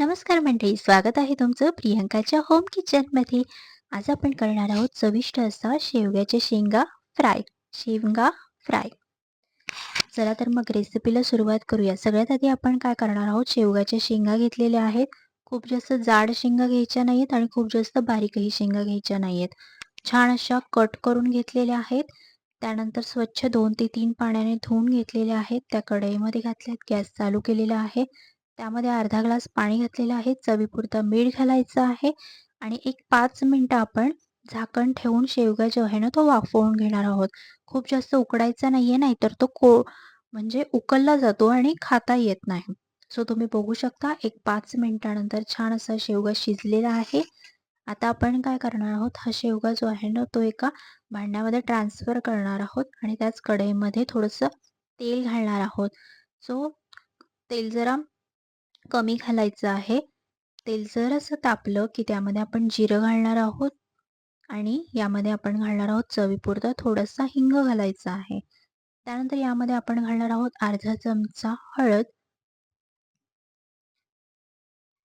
नमस्कार मंडळी स्वागत आहे तुमचं प्रियंकाच्या होम किचनमध्ये आज आपण करणार आहोत चविष्ट असा शेवग्याच्या शेंगा फ्राय शेंगा फ्राय चला तर मग रेसिपीला सुरुवात करूया. सगळ्यात आधी आपण काय करणार आहोत शेवग्याच्या शेंगा घेतलेल्या आहेत. खूप जास्त जाड शेंगा घ्यायच्या नाहीत आणि खूप जास्त बारीकही शेंगा घ्यायच्या नाहीत. छान अशा कट करून घेतलेल्या आहेत. त्यानंतर स्वच्छ दोन ते तीन पाण्याने धुवून घेतलेल्या आहेत. त्या कढईमध्ये घातल्यात गॅस चालू केलेला आहे. त्यामध्ये अर्धा ग्लास पाणी घातलेलं आहे. चवीपुरतं मीठ घालायचं आहे. आणि एक पाच मिनटं आपण झाकण ठेवून शेवगा जो आहे ना तो वाफवून घेणार आहोत. खूप जास्त उकडायचा नाहीये नाहीतर तो को म्हणजे उकलला जातो आणि खाता येत नाही. सो तुम्ही बघू शकता एक पाच मिनिटानंतर छान असा शेवगा शिजलेला आहे. आता आपण काय करणार आहोत? हा शेवगा जो आहे ना तो एका भांड्यामध्ये ट्रान्सफर करणार आहोत आणि त्याच कढईमध्ये थोडंसं तेल घालणार आहोत. सो तेल जरा कमी घालायचं आहे. तेल जर असं तापलं की त्यामध्ये आपण जिरं घालणार आहोत आणि यामध्ये आपण घालणार आहोत चवीपुरता थोडासा हिंग घालायचा आहे. त्यानंतर यामध्ये आपण घालणार आहोत अर्धा चमचा हळद.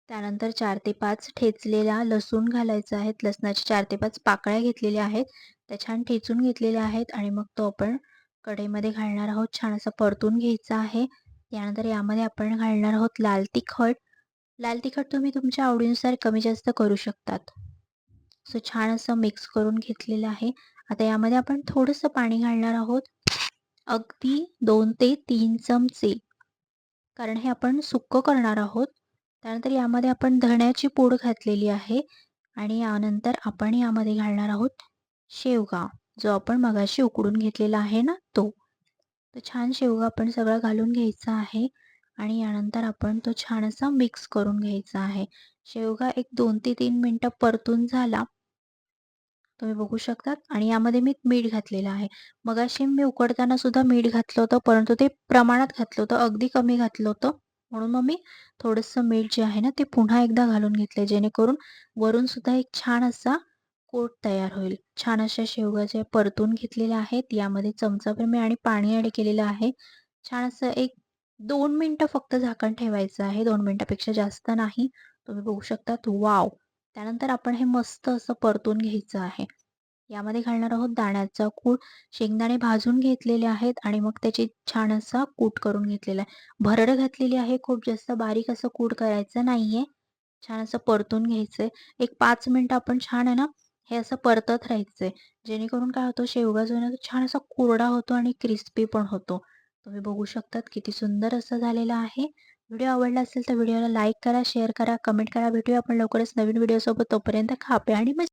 त्यानंतर चार ते पाच ठेचलेला लसूण घालायचा आहे. लसणाचे चार ते पाच पाकळ्या घेतलेल्या आहेत. त्या छान ठेचून घेतलेल्या आहेत आणि मग तो आपण कढईमध्ये घालणार आहोत. छान असं परतून घ्यायचा आहे. त्यानंतर यामध्ये आपण घालणार आहोत लाल तिखट. लाल तिखट तुम्ही तुमच्या आवडीनुसार कमी जास्त करू शकतात. सो छान असं मिक्स करून घेतलेलं आहे. आता यामध्ये आपण थोडंसं पाणी घालणार आहोत. अगदी दोन ते तीन चमचे. कारण हे आपण सुक्क करणार आहोत. त्यानंतर यामध्ये आपण धण्याची पूड घातलेली आहे. आणि यानंतर आपण यामध्ये घालणार आहोत शेवगा. जो आपण मगाशी उकडून घेतलेला आहे ना तो. तर छान शेवगा आपण सगळं घालून घ्यायचा आहे आणि यानंतर आपण तो छान असा मिक्स करून घ्यायचा आहे. शेवगा एक दोन ते तीन मिनटं परतून झाला. तुम्ही बघू शकतात. आणि यामध्ये मी मीठ घातलेलं आहे. मगाशी मी उकडताना सुद्धा मीठ घातलं होतं परंतु ते प्रमाणात घातलं होतं अगदी कमी घातलं होतं. म्हणून मग मी थोडंसं मीठ जे आहे ना ते पुन्हा एकदा घालून घेतलं जेणेकरून वरून सुद्धा एक छान असा कोट तयार होईल. छान अशा शेवगा जे परतून घेतलेल्या आहेत. यामध्ये चमचाभर मी आणि पाणी ॲड केलेलं आहे. छान असं एक दोन मिनटं फक्त झाकण ठेवायचं आहे. दोन मिनटापेक्षा जास्त नाही. तुम्ही बघू शकतात. वाव! त्यानंतर आपण हे मस्त असं परतून घ्यायचं आहे. यामध्ये घालणार आहोत दाण्याचा कूट. शेंगदाणे भाजून घेतलेले आहेत आणि मग त्याची छान असा कूट करून घेतलेला आहे. भरड घातलेली आहे. खूप जास्त बारीक असं कूट करायचं नाहीये. छान असं परतून घ्यायचंय. एक पाच मिनिटं आपण छान आहे ना हे असं परतत राहायचंय. जेणेकरून काय होतं शेवगा जो आहे छान असा कोरडा होतो आणि क्रिस्पी पण होतो. तुम्ही बघू शकतात किती सुंदर असं झालेलं आहे. व्हिडिओ आवडला असेल तर व्हिडिओला लाईक करा शेअर करा कमेंट करा. भेटूया आपण लवकरच नवीन व्हिडिओसोबत. तोपर्यंत खापे आणि